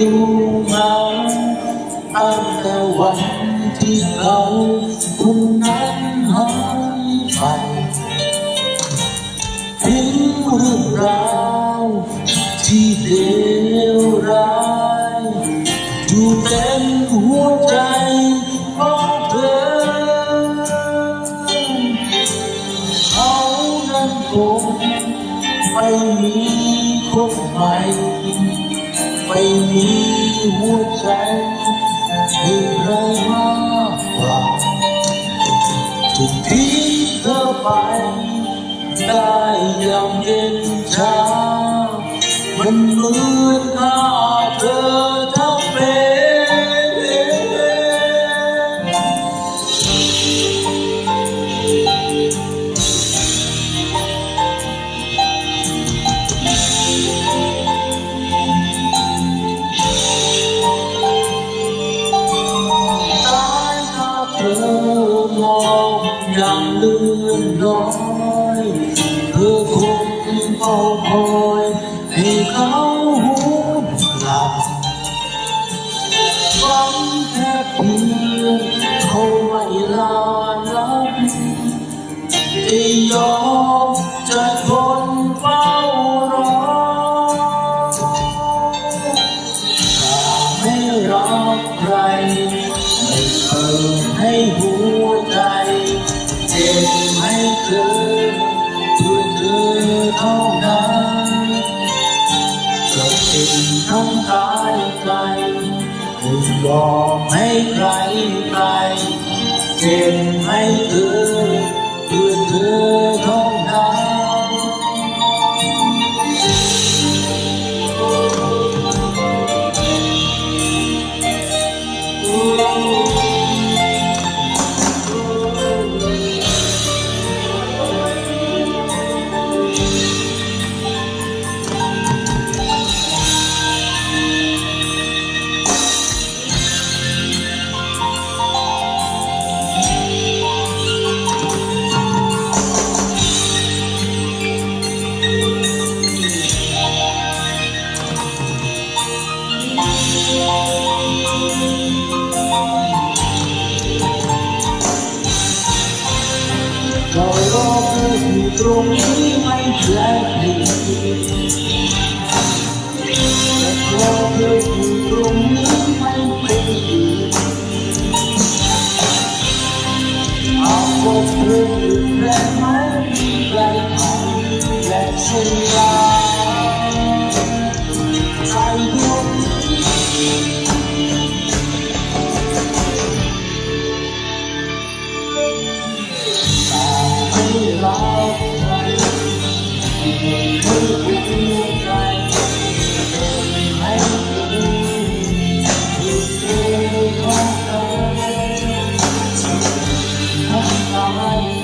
ดูมาตั้งแต่วันที่เขาคนนั้นหายไปทิ้งเรื่องราวที่เลวร้ายอยู่เต็มหัวใจของเธอเขานั้นคงไม่มีคนใหม่ ไม่มีหัวใจให้ใครมากกว่าถูกทิ้งเธอไปได้อย่างเย็นชา มันเหมือนฆ่าเธอ องอย่างเลื่อนลอยเธอคงเฝ้ นทั้งกายใจไม่ยอมให้ใครใครเจ็บให้เธอเพื่อเธอท้องได้ เรารอเธออยู่ตรงนี้ไม่แปลก high.